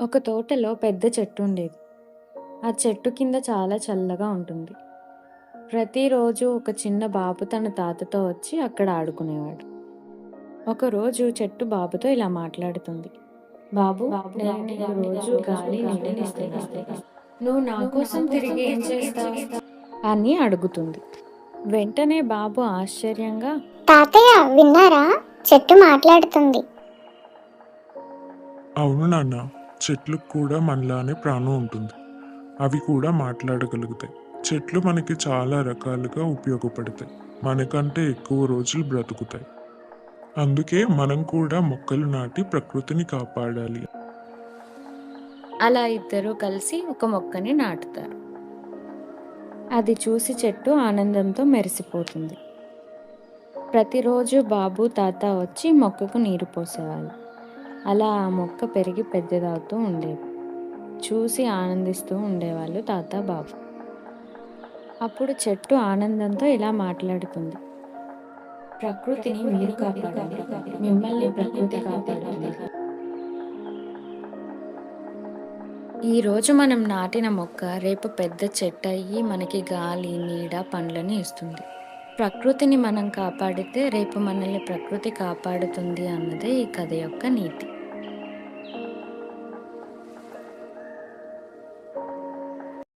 ఒక తోటలో పెద్ద చెట్టు ఉండేది. ఆ చెట్టు కింద చాలా చల్లగా ఉంటుంది. ప్రతిరోజు ఒక చిన్న బాబు తన తాతతో వచ్చి అక్కడ ఆడుకునేవాడు. ఒకరోజు చెట్టు బాబుతో ఇలా మాట్లాడుతుంది. బాబు, నేను రోజు గాలి. నువ్వు నా కోసం తిరిగి ఏం చేస్తావు? అని అడుగుతుంది. వెంటనే బాబు ఆశ్చర్యంగా తాతయ్య విన్నారా చెట్టు మాట్లాడుతుంది అవును నాన్న చెట్లకు కూడా మనలానే ప్రాణం ఉంటుంది అవి కూడా మాట్లాడగలుగుతాయి చెట్లు మనకి చాలా రకాలుగా ఉపయోగపడతాయి మనకంటే ఎక్కువ రోజులు బ్రతుకుతాయి అందుకే మనం కూడా మొక్కలు నాటి ప్రకృతిని కాపాడాలి అలా ఇద్దరూ కలిసి ఒక మొక్కని నాటుతారు. అది చూసి చెట్టు ఆనందంతో మెరిసిపోతుంది. ప్రతిరోజు బాబు తాత వచ్చి మొక్కకు నీరు పోసేవాళ్ళు. అలా ఆ మొక్క పెరిగి పెద్దదవుతూ ఉండేది. చూసి ఆనందిస్తూ ఉండేవాళ్ళు తాత బాబు. అప్పుడు చెట్టు ఆనందంతో ఇలా మాట్లాడుతుంది. ప్రకృతిని మీరు కాపాడాలి. మిమ్మల్ని ప్రకృతి కాపాడాలి. ఈరోజు మనం నాటిన మొక్క రేపు పెద్ద చెట్టు అయ్యి మనకి గాలి, నీడ, పండ్లని ఇస్తుంది. ప్రకృతిని మనం కాపాడితే రేపు మనల్ని ప్రకృతి కాపాడుతుంది అన్నదే ఈ కథ యొక్క నీతి.